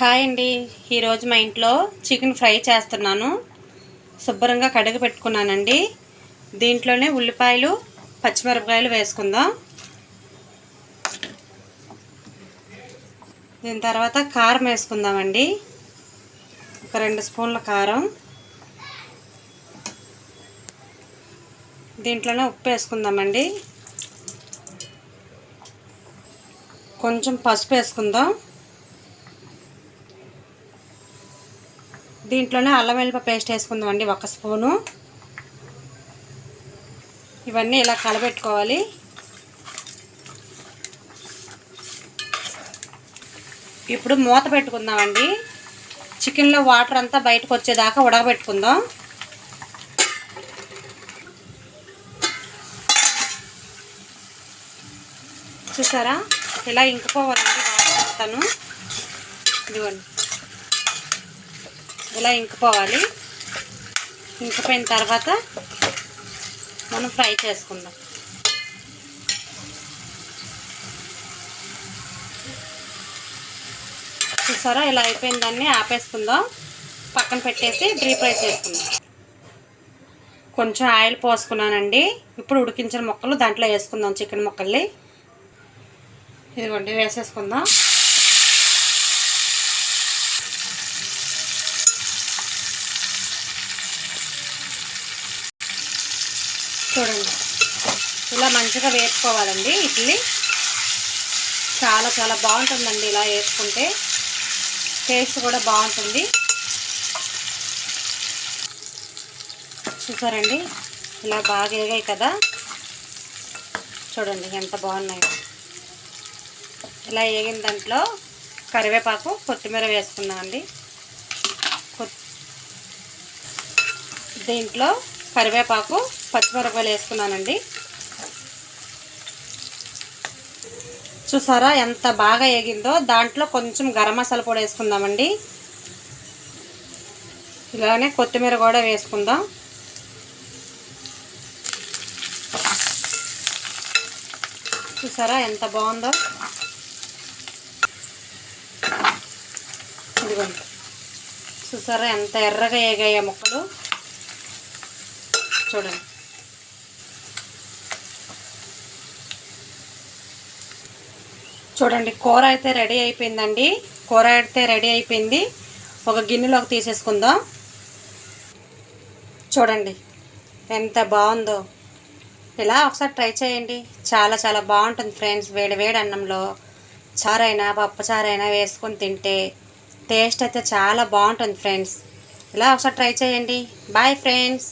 Hi అండి. ఈరోజు మా ఇంట్లో చికెన్ ఫ్రై చేస్తున్నాను. శుభ్రంగా కడిగి పెట్టుకున్నానండి. దీంట్లోనే ఉల్లిపాయలు పచ్చిమిరపకాయలు వేసుకుందాం. దీని తర్వాత కారం వేసుకుందామండి. ఒక రెండు స్పూన్ల కారం. దీంట్లోనే ఉప్పు వేసుకుందామండి. కొంచెం పసుపు వేసుకుందాం. దీంట్లోనే అల్లం వెల్లిపాయ పేస్ట్ వేసుకుందాం అండి ఒక స్పూను. ఇవన్నీ ఇలా కలబెట్టుకోవాలి. ఇప్పుడు మూత పెట్టుకుందామండి. చికెన్లో వాటర్ అంతా బయటకు వచ్చేదాకా ఉడకబెట్టుకుందాం. చూసారా? ఇలా ఇంకిపోవాలండి వాటర్ అంతాను. ఇదిగోండి. ఇలా ఇంకిపోవాలి. ఇంకిపోయిన తర్వాత మనం ఫ్రై చేసుకుందాం. చూసారా? ఇలా అయిపోయిన దాన్ని ఆపేసుకుందాం. పక్కన పెట్టేసి డీప్ ఫ్రై చేసుకుందాం. కొంచెం ఆయిల్ పోసుకున్నానండి. ఇప్పుడు ఉడికించిన ముక్కలు దాంట్లో వేసుకుందాం చికెన్ ముక్కల్ని. ఇదిగోండి వేసేసుకుందాం. చూడండి. ఇలా మంచిగా వేసుకోవాలండి ఇడ్లీ. చాలా చాలా బాగుంటుందండి ఇలా వేసుకుంటే. టేస్ట్ కూడా బాగుంటుంది. చూసారండి? ఇలా బాగా వేగాయి కదా. చూడండి ఎంత బాగున్నాయో. ఇలా వేగిన దాంట్లో కరివేపాకు కొత్తిమీర వేసుకున్నామండి దీంట్లో కరివేపాకు పచ్చిమిరపకాయలు వేసుకున్నానండి. చూసారా ఎంత బాగా ఎగిందో దాంట్లో కొంచెం గరం మసాలా పొడి వేసుకుందామండి. ఇలానే కొత్తిమీర కూడా వేసుకుందాం. చూసారా ఎంత బాగుందో? ఇదిగోండి. చూసారా ఎంత ఎర్రగా వేగాయో ముక్కలు. చూడండి. చూడండి కూర అయితే రెడీ అయిపోయిందండి. కూర అయితే రెడీ అయిపోయింది. ఒక గిన్నెలోకి తీసేసుకుందాం. చూడండి ఎంత బాగుందో. ఇలా ఒకసారి ట్రై చేయండి. చాలా చాలా బాగుంటుంది ఫ్రెండ్స్ వేడి వేడి అన్నంలో. చారైనా పప్పుచారైనా వేసుకొని తింటే టేస్ట్ అయితే చాలా బాగుంటుంది ఫ్రెండ్స్. ఇలా ఒకసారి ట్రై చేయండి. Bye friends.